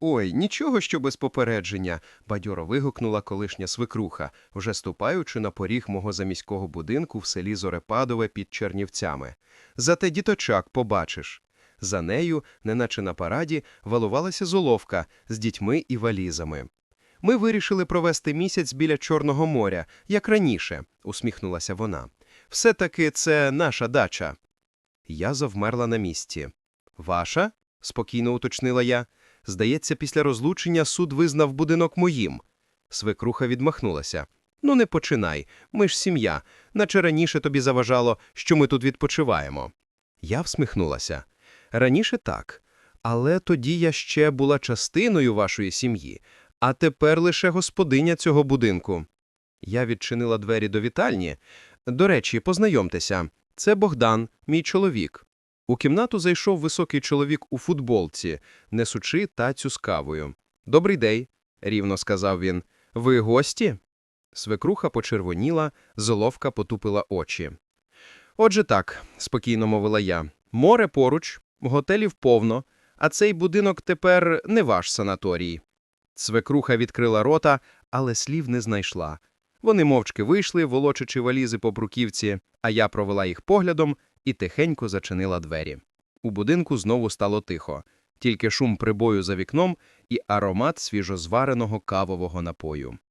Ой, нічого, що без попередження, бадьоро вигукнула колишня свекруха, вже ступаючи на поріг мого заміського будинку в селі Зорепадове під Чернівцями. Зате діточак побачиш. За нею, неначе на параді, валувалася золовка з дітьми і валізами. Ми вирішили провести місяць біля Чорного моря, як раніше, усміхнулася вона. Все-таки це наша дача. Я завмерла на місці. Ваша? спокійно уточнила я. Здається, після розлучення суд визнав будинок моїм. Свекруха відмахнулася. Ну, не починай, ми ж сім'я, наче раніше тобі заважало, що ми тут відпочиваємо. Я всміхнулася. Раніше так, але тоді я ще була частиною вашої сім'ї, а тепер лише господиня цього будинку. Я відчинила двері до вітальні. До речі, познайомтеся, це Богдан, мій чоловік. У кімнату зайшов високий чоловік у футболці, несучи тацю з кавою. «Добрий день», – рівно сказав він. «Ви гості?» Свекруха почервоніла, золовка потупила очі. «Отже так», – спокійно мовила я, – «море поруч, готелів повно, а цей будинок тепер не ваш санаторій». Свекруха відкрила рота, але слів не знайшла. Вони мовчки вийшли, волочачи валізи по бруківці, а я провела їх поглядом і тихенько зачинила двері. У будинку знову стало тихо, тільки шум прибою за вікном і аромат свіжозвареного кавового напою.